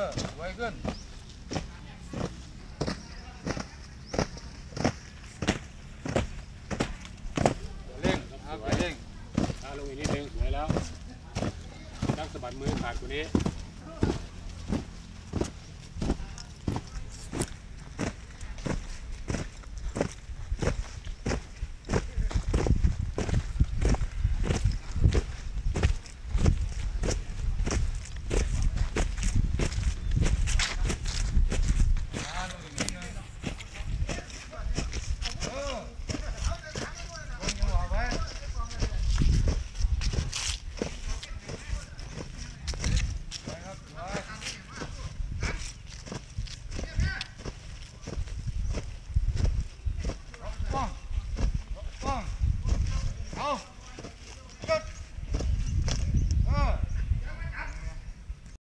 อไวขึ้นเร่งครับอย่าเร่งช้าลงอีกนิดนึงสวยแล้วตั้งสะบัดมือขาดตัวนี้ 好。